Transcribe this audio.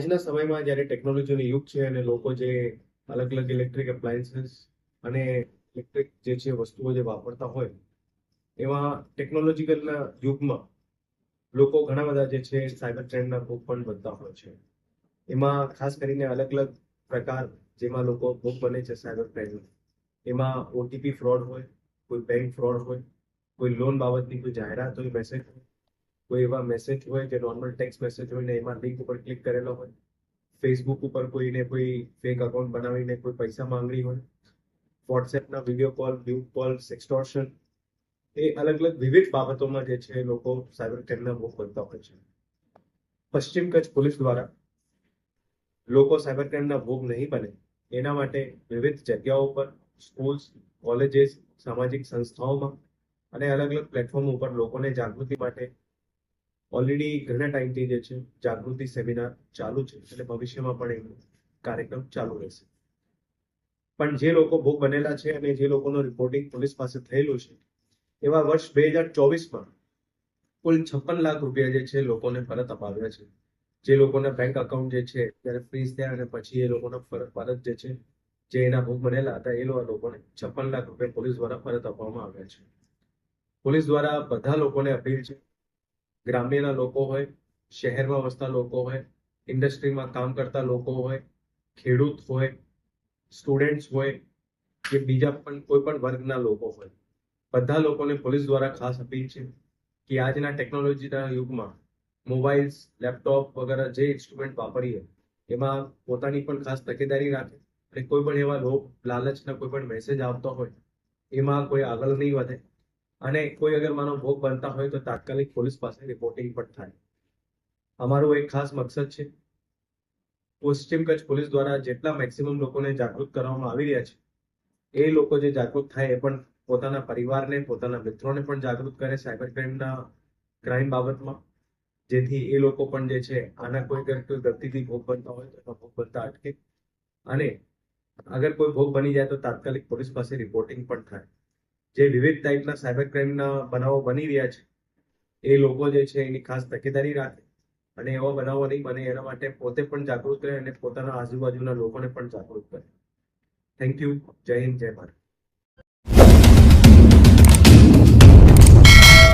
આજના સમયમાં જ્યારે ટેકનોલોજીનો યુગ છે અને લોકો જે અલગ અલગ ઇલેક્ટ્રિક એપ્લાયન્સીસ અને ઇલેક્ટ્રિક જે છે વસ્તુઓ જે વાપરતા હોય એમાં ટેકનોલોજીકલના યુગમાં લોકો ઘણા બધા જે છે સાયબર ટ્રેન્ડના ભોગ પણ બનતા હોય છે. એમાં ખાસ કરીને અલગ અલગ પ્રકાર જેમાં લોકો ભોગ બને છે સાયબર ક્રાઇમ એમાં ઓટીપી ફ્રોડ હોય, કોઈ બેંક ફ્રોડ હોય, કોઈ લોન બાબતની કોઈ જાહેરાત હોય મેસેજ હોય કોઈ એવા મેસેજ હોય જે નોર્મલ ટેક્સ્ટ મેસેજ હોય ને એમાં લિંક ઉપર ક્લિક કરેલો હોય ફેસબુક ઉપર કોઈને કોઈ ફેક અકાઉન્ટ બનાવીને કોઈ પૈસા માંગણી હોય વોટ્સએપના video call view call extortion એ અલગ અલગ વિવિધ બાબતોમાં જે છે લોકો સાયબર ક્રાઇમના ભોગ બનતા હોય છે. પશ્ચિમ કચ્છ પોલીસ દ્વારા લોકો સાયબર ક્રાઇમના ભોગ નહીં બને, એના માટે વિવિધ જગ્યાઓ પર સ્કૂલ્સ કોલેજીસ સામાજિક સંસ્થાઓમાં અને અલગ અલગ પ્લેટફોર્મ ઉપર લોકોને જાગૃતિ માટે ઓલરેડી ઘણા ટાઈમથી જે છે, જાગૃતિ સેમિનાર ચાલુ છે. અને ભવિષ્યમાં પણ એનો કાર્યક્રમ ચાલુ રહેશે. પણ જે લોકો ભોગ બનેલા છે અને જે લોકોનું રિપોર્ટિંગ પોલીસ પાસે થયેલું છે, એવા વર્ષ બે હજાર ચોવીસમાં કુલ છપ્પન લાખ રૂપિયા જે છે, લોકોને પરત અપાવ્યા છે. જે લોકોના બેંક અકાઉન્ટ જે છે ત્યારે ફ્રીઝ થયા અને પછી એ લોકોના પરત જે છે, જે એના ભોગ બનેલા હતા, એ લોકોને છપ્પન લાખ રૂપિયા પોલીસ દ્વારા પરત આપવામાં આવ્યા છે. પોલીસ દ્વારા બધા લોકોને અપીલ છે ગ્રામ્યના લોકો હોય, શહેરમાં વસતા લોકો હોય, ઇન્ડસ્ટ્રીમાં કામ કરતા લોકો હોય, ખેડૂત હોય, સ્ટુડન્ટ્સ હોય, કે બીજા પણ કોઈ પણ વર્ગના લોકો હોય. બધા લોકોને પોલીસ દ્વારા ખાસ અપીલ છે કે આજના ટેકનોલોજીના યુગમાં મોબાઈલ્સ, લેપટોપ વગેરે જે ઇન્સ્ટ્રુમેન્ટ વાપરીએ, એમાં પોતાની પણ ખાસ તકેદારી રાખે અને કોઈ પણ એવા લોભ લાલચના કોઈ પણ મેસેજ આવતો હોય, એમાં કોઈ આગળ નહીં વધે. અને કોઈ અગર માનો ભોગ બનતા હોય તો તાત્કાલિક પોલીસ પાસે રિપોર્ટિંગ પણ થાય. અમારો એક ખાસ મકસદ છે, પશ્ચિમ કચ્છ પોલીસ દ્વારા જેટલા મેક્સિમમ લોકોને જાગૃત કરવામાં આવી રહ્યા છે, એ લોકો જે જાગૃત થાય એ પણ પોતાના પરિવારને, પોતાના મિત્રોને પણ જાગૃત કરે સાયબર ક્રાઇમના ક્રાઇમ બાબતમાં. જેથી એ લોકો પણ જે છે, આના કોઈ કોઈ ગતિથી ભોગ બનતા હોય તો ભોગ બનતા અટકે. અને અગર કોઈ ભોગ બની જાય તો તાત્કાલિક પોલીસ પાસે રિપોર્ટિંગ પણ થાય. જે વિવિધ ટાઈપના સાયબર ક્રાઇમના બનાવો બની રહ્યા છે, એ લોકો જે છે એની ખાસ તકેદારી રાખે અને એવા બનાવો નહીં બને, એના માટે પોતે પણ જાગૃત રહે અને પોતાના આજુબાજુના લોકોને પણ જાગૃત કરે. થેન્ક યુ જય હિન્દ, જય ભારત.